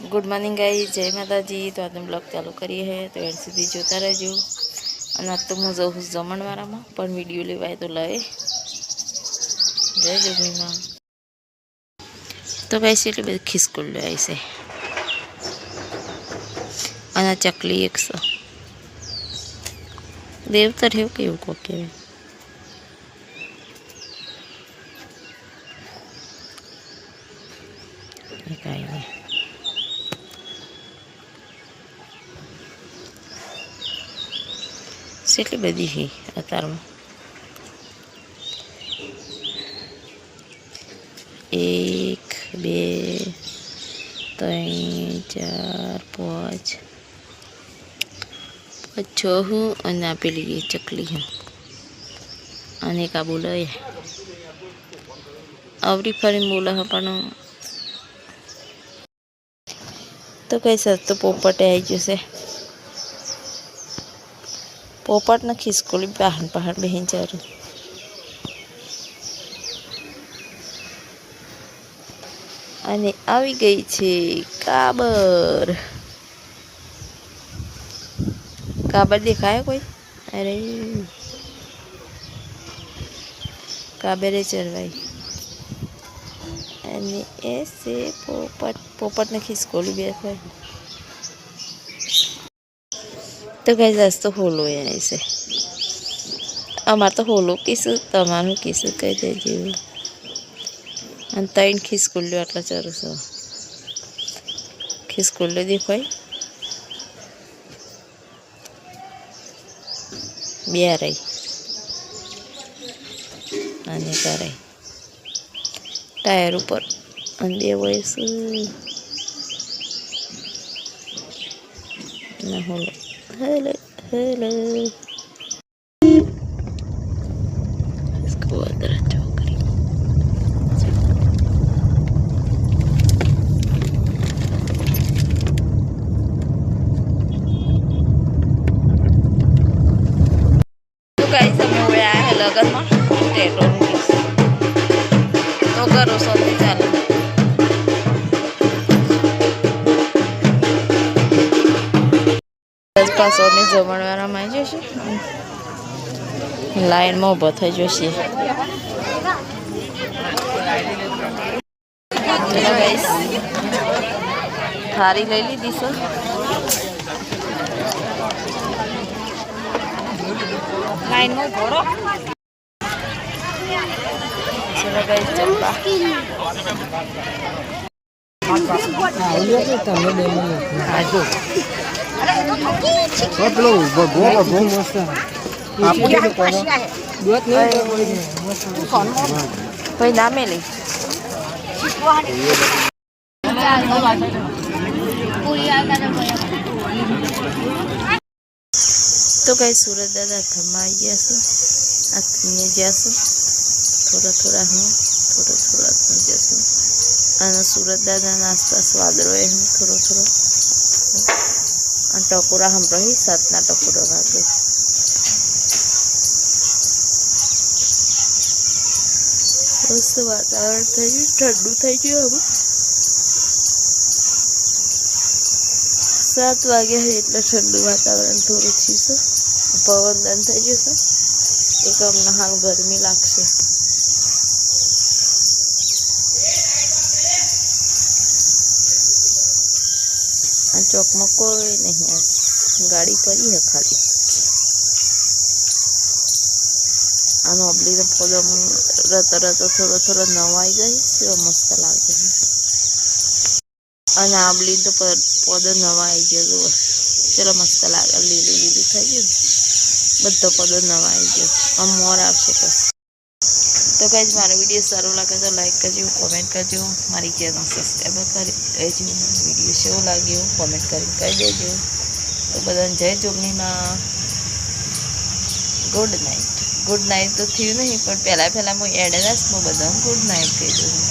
Good morning ગાઈ જય માતાજી તો આજનો બ્લોગ ચાલુ કરીએ હે તો એન્ડ સુધી જોતા રહેજો. અને આજ તો હું જઉં છું જમણવારામાં પણ વીડિયો લેવાય તો લઈ જય જોગણીમાં તો ગાઈસ, એટલી બધી ખિસકોલ આવી છે. અને આ ચકલી એકસો દેવતર એવું કેવું કોક કહેવાય. એ કાંઈ નહીં. કેટલી બધી છે અત્યારમાં એક બે ત્રણ ચાર પાંચ પાંચ છ હું અને આ પેલી ચકલી હું અને એક આ બોલાય આવરી ફરીને બોલે છે પણ તો કઈ સર તો પોપટે આવી જશે પોપટ ને ખિસકોલી પહાડ પહાડ બેહીન ચારું અને આવી ગઈ છે કાબર. કાબર દેખાય કોઈ? અરે. કાબરે ચરવાઈ. અને એ છે પોપટ પોપટ ને ખિસકોલી બે તો કઈ આજ તો હોલો એ છે. અમારે તો હોલો કીશું તમારું કીશું કહી દેજો. અને ત્રણ ખિસકુલ્યો આટલા ચરસો ખિસકુલ્યો દેખાય. બે રહી અને કરાય ટાયર ઉપર. અને બે વયસ ના hello. Hello, hello. Escuadra chocri. તો કઈ સમય હવે આ હે લગનમાં ટેટોનું પીસ તો કરો સૌથી ચાલે દસ પાસો અમે જમણવારામાં આવી જશે લાઈનમાં ઊભો થઈ જશે થારી લઈ લીધી છે. લાઈનમાં ઊભો રહો. ચલો ગાઈસ બે આજુ તો કઈ સુરત દાદા થમાઈ ગયા છું? આ થઈને જશું થોડા થોડા હું, થોડા થોડા થઈ જશું અને સુરત દાદાના આસપાસ વાદળો એ હું થોડો થોડો અને ટકોરા સંભળાવી સાતના ટકોરા વાગે મસ્ત વાતાવરણ થઈ ગયું. ઠંડુ થઈ ગયું હવે. સાત વાગ્યા છે એટલે ઠંડુ વાતાવરણ થોડું છે. પવન બંધ થઈ ગયું છે. એક અમને હાલ ગરમી લાગશે. આ ચોકમાં કોઈ નહીં ગાડી પડી છે ખાલી. આનો અબલીનો પોદો રતો રતો થોડો થોડો નવાઈ જાય કેવો મસ્ત લાગે અને આંબલી તો પોદો નવાઈ ગયો ચલો મસ્ત લાગે. લીલું લીલું થઈ ગયું બધો પોદો નવાઈ ગયો. આમ મોર આવશે પછી. તો કઈ મારો વીડિયો સારો લાગે તો લાઈક કરજો કોમેન્ટ કરજો, મારી ચેનલ સબસ્ક્રાઈબ કરી રહેજો વીડિયો કેવો લાગ્યો કોમેન્ટ કરીને કહી દેજો. તો બધાને જય જોગણીમાં. ગુડ નાઇટ ગુડ નાઇટ તો થયું નહીં, પણ પહેલાં પહેલાં હું એડેલાસ હું બધાને ગુડ નાઇટ કહી દઉં.